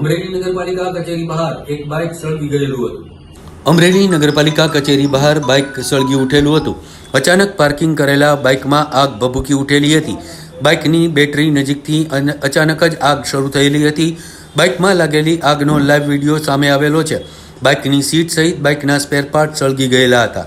અમરેલી નગરપાલિકા કચેરી બહાર એક બાઇક સળગી ગયેલું હતું. અમરેલી નગરપાલિકા કચેરી બહાર બાઇક સળગી ઉઠેલું હતું. અચાનક પાર્કિંગ કરેલા બાઇકમાં આગ ભભૂકી ઉઠેલી હતી. બાઇકની બેટરી નજીકથી અચાનક જ આગ શરૂ થયેલી હતી. બાઇકમાં લાગેલી આગનો લાઈવ વીડિયો સામે આવેલો છે. બાઇકની સીટ સહિત બાઇકના સ્પેર પાર્ટ સળગી ગયેલા હતા.